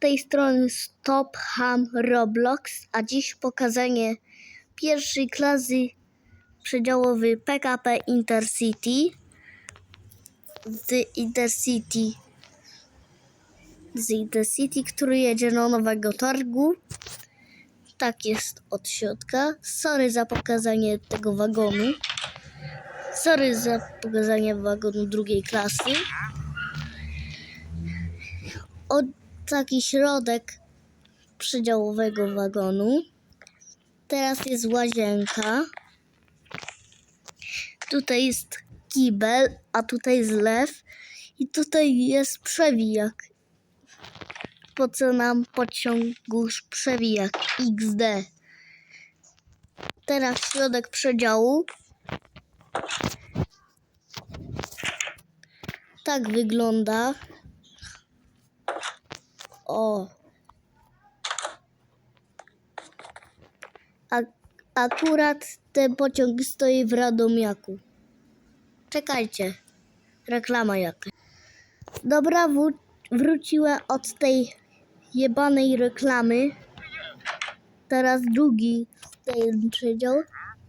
tej strony Stop Ham Roblox, a dziś pokazanie pierwszej klasy przedziałowy PKP Intercity z Intercity z Intercity, który jedzie do Nowego Targu. Tak jest od środka. Sorry za pokazanie tego wagonu. Sorry za pokazanie wagonu drugiej klasy. Od taki środek przedziałowego wagonu. Teraz jest łazienka. Tutaj jest kibel, a tutaj zlew. I tutaj jest przewijak. Po co nam pociągu przewijak XD? Teraz środek przedziału. Tak wygląda. O. Akurat ten pociąg stoi w Radomiaku. Czekajcie. Reklama jakaś. Dobra, wró- wróciła od tej jebanej reklamy. Teraz drugi ten przedział.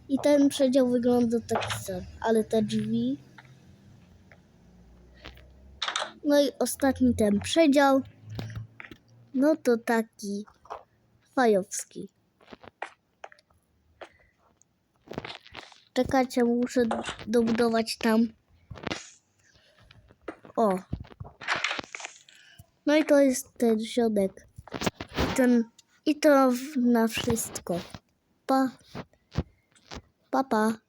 I ten przedział wygląda tak sam. Ale te drzwi. No i ostatni ten przedział. No to taki fajowski. Czekajcie, muszę dobudować tam. O. No i to jest ten środek. Ten, I to na wszystko. Pa. Pa, pa.